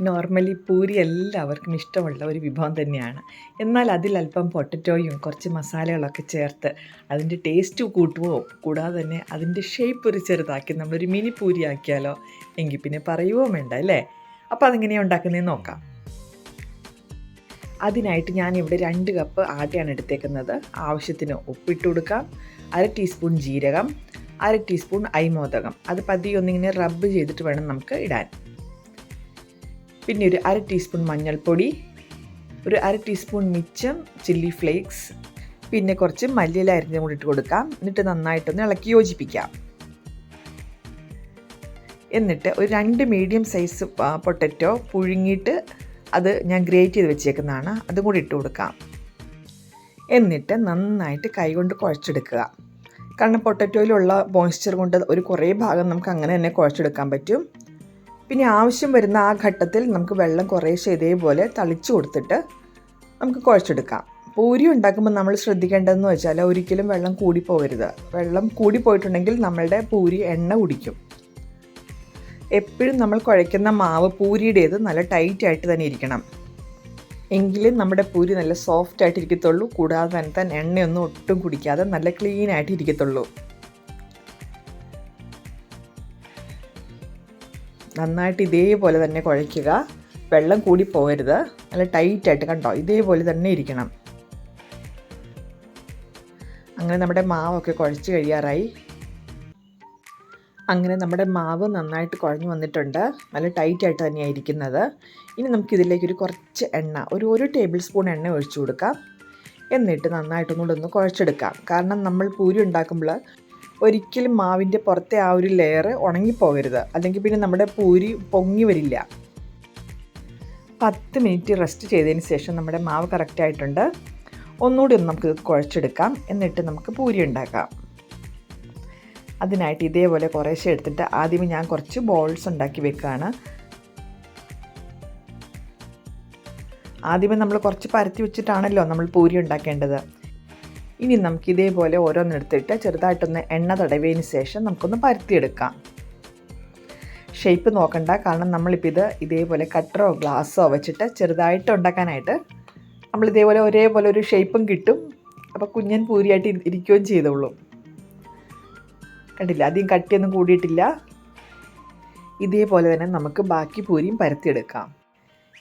Normally puri എല്ലാവർക്കും ഇഷ്ടമുള്ള ഒരു വിഭവം തന്നെയാണ്. എന്നാൽ അതിൽ അല്പം പൊട്ടറ്റോയും കുറച്ച് മസാലകളൊക്കെ ചേർത്ത് അതിന്റെ ടേസ്റ്റ് കൂട്ടുവോ കൂടാതെ തന്നെ അതിന്റെ ഷേപ്പ് ഒരു ചെറുതാക്കി നമ്മളൊരു മിനി പൂരി ആക്കിയാലോ എങ്കിൽ പിന്നെ പറയുവോ വേണ്ട അല്ലേ? അപ്പോൾ അതെങ്ങനെയാണ് ഉണ്ടാക്കുന്നതെന്ന് നോക്കാം. അതിനായിട്ട് ഞാനിവിടെ രണ്ട് കപ്പ് ആട്ടയാണ് എടുത്തേക്കുന്നത്. ആവശ്യത്തിന് ഉപ്പിട്ട് കൊടുക്കാം. അര ടീസ്പൂൺ ജീരകം. അര ടീസ്പൂൺ അരിമോദകം അത് പതിയെ ഒന്നിങ്ങനെ റബ്ബ് ചെയ്തിട്ട് വേണം നമുക്ക് ഇടാൻ. പിന്നെ ഒരു അര ടീസ്പൂൺ മഞ്ഞൾപ്പൊടി ഒരു അര ടീസ്പൂൺ മിച്ചം ചില്ലി ഫ്ലേക്സ് പിന്നെ കുറച്ച് മല്ലിയില കൂടി ഇട്ട് കൊടുക്കാം. എന്നിട്ട് നന്നായിട്ടൊന്ന് ഇളക്കി യോജിപ്പിക്കാം. എന്നിട്ട് ഒരു രണ്ട് മീഡിയം സൈസ് പൊട്ടറ്റോ പുഴുങ്ങിയിട്ട് അത് ഞാൻ ഗ്രേറ്റ് ചെയ്ത് വെച്ചേക്കുന്നതാണ്. അതും കൂടി ഇട്ട് കൊടുക്കാം. എന്നിട്ട് നന്നായിട്ട് കൈകൊണ്ട് കുഴച്ചെടുക്കുക. കാരണം പൊട്ടറ്റോയിലുള്ള മോയ്സ്ചർ കൊണ്ട് ഒരു കുറേ ഭാഗം നമുക്ക് അങ്ങനെ തന്നെ കുഴച്ചെടുക്കാൻ പറ്റും. പിന്നെ ആവശ്യം വരുന്ന ആ ഘട്ടത്തിൽ നമുക്ക് വെള്ളം കുറേശ്ശെ ഇതേപോലെ തളിച്ചു കൊടുത്തിട്ട് നമുക്ക് കുഴച്ചെടുക്കാം. പൂരി ഉണ്ടാക്കുമ്പോൾ നമ്മൾ ശ്രദ്ധിക്കേണ്ടതെന്ന് വെച്ചാൽ ഒരിക്കലും വെള്ളം കൂടിപ്പോകരുത്. വെള്ളം കൂടിപ്പോയിട്ടുണ്ടെങ്കിൽ നമ്മളുടെ പൂരി എണ്ണ കുടിക്കും. എപ്പോഴും നമ്മൾ കുഴയ്ക്കുന്ന മാവ് പൂരിയുടേത് നല്ല ടൈറ്റായിട്ട് തന്നെ ഇരിക്കണം. എങ്കിലും നമ്മുടെ പൂരി നല്ല സോഫ്റ്റ് ആയിട്ട് ഇരിക്കത്തുള്ളൂ. കൂടാതെ തന്നെ തന്നെ എണ്ണയൊന്നും ഒട്ടും കുടിക്കാതെ നല്ല ക്ലീൻ ആയിട്ട് ഇരിക്കത്തുള്ളൂ. നന്നായിട്ട് ഇതേപോലെ തന്നെ കുഴയ്ക്കുക. വെള്ളം കൂടി പോകരുത്. നല്ല ടൈറ്റായിട്ട് കണ്ടോ? ഇതേപോലെ തന്നെ ഇരിക്കണം. അങ്ങനെ നമ്മുടെ മാവൊക്കെ കുഴച്ച് കഴിയാറായി. അങ്ങനെ നമ്മുടെ മാവ് നന്നായിട്ട് കുഴഞ്ഞു വന്നിട്ടുണ്ട്. നല്ല ടൈറ്റായിട്ട് തന്നെയാണ് ഇരിക്കുന്നത്. ഇനി നമുക്കിതിലേക്ക് ഒരു കുറച്ച് എണ്ണ ഒരു ഒരു ടേബിൾ സ്പൂൺ എണ്ണ ഒഴിച്ചു കൊടുക്കാം. എന്നിട്ട് നന്നായിട്ടൊന്നുകൂടെ ഒന്ന് കുഴച്ചെടുക്കാം. കാരണം നമ്മൾ പൂരി ഉണ്ടാക്കുമ്പോൾ ഒരിക്കലും മാവിന്റെ പുറത്തെ ആ ഒരു ലെയർ ഉണങ്ങിപ്പോകരുത്. അല്ലെങ്കിൽ പിന്നെ നമ്മുടെ പൂരി പൊങ്ങി വരില്ല. പത്ത് മിനിറ്റ് റെസ്റ്റ് ചെയ്തതിന് ശേഷം നമ്മുടെ മാവ് കറക്റ്റായിട്ടുണ്ട് ഒന്നുകൂടി ഒന്ന് നമുക്ക് കുഴച്ചെടുക്കാം. എന്നിട്ട് നമുക്ക് പൂരി ഉണ്ടാക്കാം. അതിനായിട്ട് ഇതേപോലെ കുറേശ്ശെ എടുത്തിട്ട് ആദ്യം ഞാൻ കുറച്ച് ബോൾസ് ഉണ്ടാക്കി വെക്കുകയാണ് ആദ്യമേ നമ്മൾ കുറച്ച് പരത്തി വെച്ചിട്ടാണല്ലോ നമ്മൾ പൂരി ഉണ്ടാക്കേണ്ടത്. ഇനി നമുക്ക് ഇതേപോലെ ഓരോന്നെടുത്തിട്ട് ചെറുതായിട്ടൊന്ന് എണ്ണ തടവിയതിന് ശേഷം നമുക്കൊന്ന് പരത്തിയെടുക്കാം. ഷേപ്പ് നോക്കണ്ട കാരണം നമ്മളിപ്പോൾ ഇത് ഇതേപോലെ കട്ടറോ ഗ്ലാസ്സോ വെച്ചിട്ട് ചെറുതായിട്ട് ഉണ്ടാക്കാനായിട്ട് നമ്മൾ ഇതേപോലെ ഒരേപോലെ ഒരു ഷേപ്പും കിട്ടും. അപ്പോൾ കുഞ്ഞൻ പൂരിയായിട്ട് ഇരിക്കുകയും ചെയ്തോളൂ കണ്ടില്ല? അധികം കട്ടിയൊന്നും കൂടിയിട്ടില്ല. ഇതേപോലെ തന്നെ നമുക്ക് ബാക്കി പൂരിയും പരത്തിയെടുക്കാം.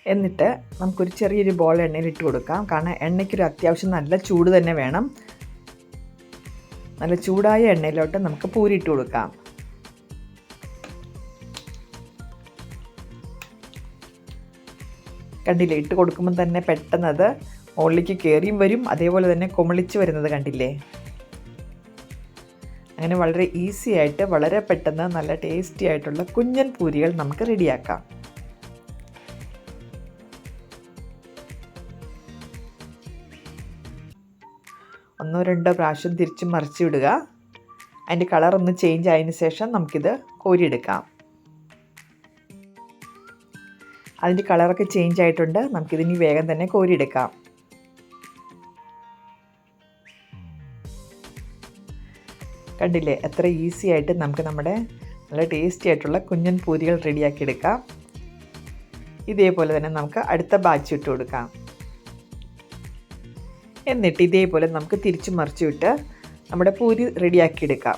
എന്നിട്ട് നമുക്കൊരു ചെറിയൊരു ബോൾ എണ്ണയിൽ ഇട്ട് കൊടുക്കാം. കാരണം എണ്ണയ്ക്കൊരു അത്യാവശ്യം നല്ല ചൂട് തന്നെ വേണം. നല്ല ചൂടായ എണ്ണയിലോട്ട് നമുക്ക് പൂരി ഇട്ട് കൊടുക്കാം. കണ്ടില്ലേ ഇട്ട് കൊടുക്കുമ്പോൾ തന്നെ പെട്ടെന്ന് അത് മുകളിലേക്ക് കയറിയും വരും അതേപോലെ തന്നെ കുമളിച്ച് വരുന്നത് കണ്ടില്ലേ? അങ്ങനെ വളരെ ഈസി ആയിട്ട് വളരെ പെട്ടെന്ന് നല്ല ടേസ്റ്റി ആയിട്ടുള്ള കുഞ്ഞൻ പൂരികൾ നമുക്ക് റെഡിയാക്കാം. ഒന്നോ രണ്ടോ പ്രാവശ്യം തിരിച്ച് മറിച്ച് വിടുക അതിന്റെ കളർ ഒന്ന് ചേഞ്ച് ആയതിനു ശേഷം നമുക്കിത് കോരിയെടുക്കാം. അതിന്റെ കളറൊക്കെ ചേഞ്ച് ആയിട്ടുണ്ട്. നമുക്കിതിനി വേഗം തന്നെ കോരിയെടുക്കാം. കണ്ടില്ലേ? എത്ര ഈസി ആയിട്ട് നമുക്ക് നമ്മുടെ നല്ല ടേസ്റ്റി ആയിട്ടുള്ള കുഞ്ഞൻ പൂരികൾ റെഡിയാക്കി എടുക്കാം. ഇതേപോലെ തന്നെ നമുക്ക് അടുത്ത ബാച്ച് ഇട്ട് കൊടുക്കാം. എന്നിട്ട് ഇതേപോലെ നമുക്ക് തിരിച്ചു മറിച്ചുവിട്ട് നമ്മുടെ പൂരി റെഡിയാക്കി എടുക്കാം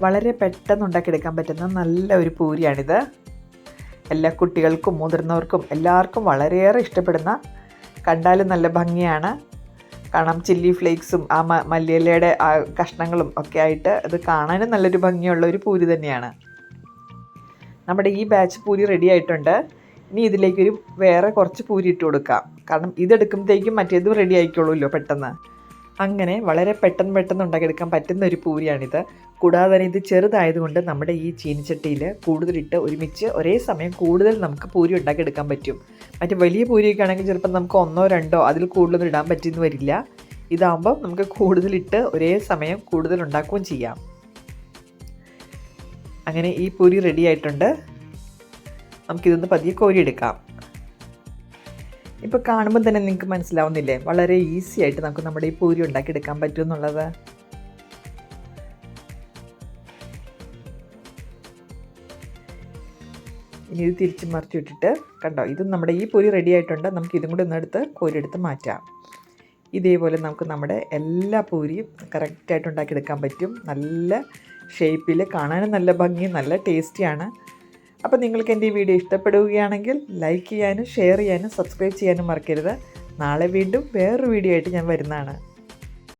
വളരെ പെട്ടെന്ന് ഉണ്ടാക്കിയെടുക്കാൻ പറ്റുന്ന നല്ല ഒരു പൂരിയാണിത്. എല്ലാ കുട്ടികൾക്കും മുതിർന്നവർക്കും എല്ലാവർക്കും വളരെയേറെ ഇഷ്ടപ്പെടുന്ന കണ്ടാലും നല്ല ഭംഗിയാണ്. കാണാം ചില്ലി ഫ്ലേക്സും ആ മ മല്ലിയിലയുടെ ആ കഷ്ണങ്ങളും ഒക്കെ ആയിട്ട് അത് കാണാനും നല്ലൊരു ഭംഗിയുള്ള ഒരു പൂരി തന്നെയാണ്. നമ്മുടെ ഈ ബാച്ച് പൂരി റെഡി ആയിട്ടുണ്ട്. ഇനി ഇതിലേക്കൊരു വേറെ കുറച്ച് പൂരി ഇട്ട് കൊടുക്കാം. കാരണം ഇതെടുക്കുമ്പോഴത്തേക്കും മറ്റേതും റെഡി ആയിക്കോളുമല്ലോ പെട്ടെന്ന്. അങ്ങനെ വളരെ പെട്ടെന്ന് പെട്ടെന്ന് ഉണ്ടാക്കിയെടുക്കാൻ പറ്റുന്ന ഒരു പൂരിയാണിത്. കൂടാതെ തന്നെ ഇത് ചെറുതായതുകൊണ്ട് നമ്മുടെ ഈ ചീനിച്ചട്ടിയിൽ കൂടുതലിട്ട് ഒരുമിച്ച് ഒരേ സമയം കൂടുതൽ നമുക്ക് പൂരി ഉണ്ടാക്കിയെടുക്കാൻ പറ്റും. മറ്റേ വലിയ പൂരിയൊക്കെ ആണെങ്കിൽ ചിലപ്പോൾ നമുക്ക് ഒന്നോ രണ്ടോ അതിൽ കൂടുതലൊന്നും ഇടാൻ പറ്റിയെന്ന് വരില്ല. ഇതാകുമ്പോൾ നമുക്ക് കൂടുതലിട്ട് ഒരേ സമയം കൂടുതൽ ഉണ്ടാക്കുകയും ചെയ്യാം. അങ്ങനെ ഈ പൂരി റെഡി ആയിട്ടുണ്ട്. നമുക്കിതൊന്ന് പതിയെ കോരിയെടുക്കാം. ഇപ്പോൾ കാണുമ്പോൾ തന്നെ നിങ്ങൾക്ക് മനസ്സിലാവുന്നില്ലേ? വളരെ ഈസി ആയിട്ട് നമുക്ക് നമ്മുടെ ഈ പൂരി ഉണ്ടാക്കിയെടുക്കാൻ പറ്റും എന്നുള്ളത് ഇനി ഇത് തിരിച്ച് മറിച്ച് വിട്ടിട്ട് കണ്ടോ ഇത് നമ്മുടെ ഈ പൂരി റെഡി ആയിട്ടുണ്ട്. നമുക്ക് ഇതും കൂടി ഒന്നെടുത്ത് കോരിയെടുത്ത് മാറ്റാം. ഇതേപോലെ നമുക്ക് നമ്മുടെ എല്ലാ പൂരിയും കറക്റ്റായിട്ട് ഉണ്ടാക്കിയെടുക്കാൻ പറ്റും. നല്ല ഷേപ്പിൽ കാണാനും നല്ല ഭംഗി നല്ല ടേസ്റ്റിയാണ് അപ്പോൾ നിങ്ങൾക്ക് എന്റെ ഈ വീഡിയോ ഇഷ്ടപ്പെടുകയാണെങ്കിൽ ലൈക്ക് ചെയ്യാനും ഷെയർ ചെയ്യാനും സബ്സ്ക്രൈബ് ചെയ്യാനും മറക്കരുത്. നാളെ വീണ്ടും വേറൊരു വീഡിയോ ആയിട്ട് ഞാൻ വരുന്നതാണ്.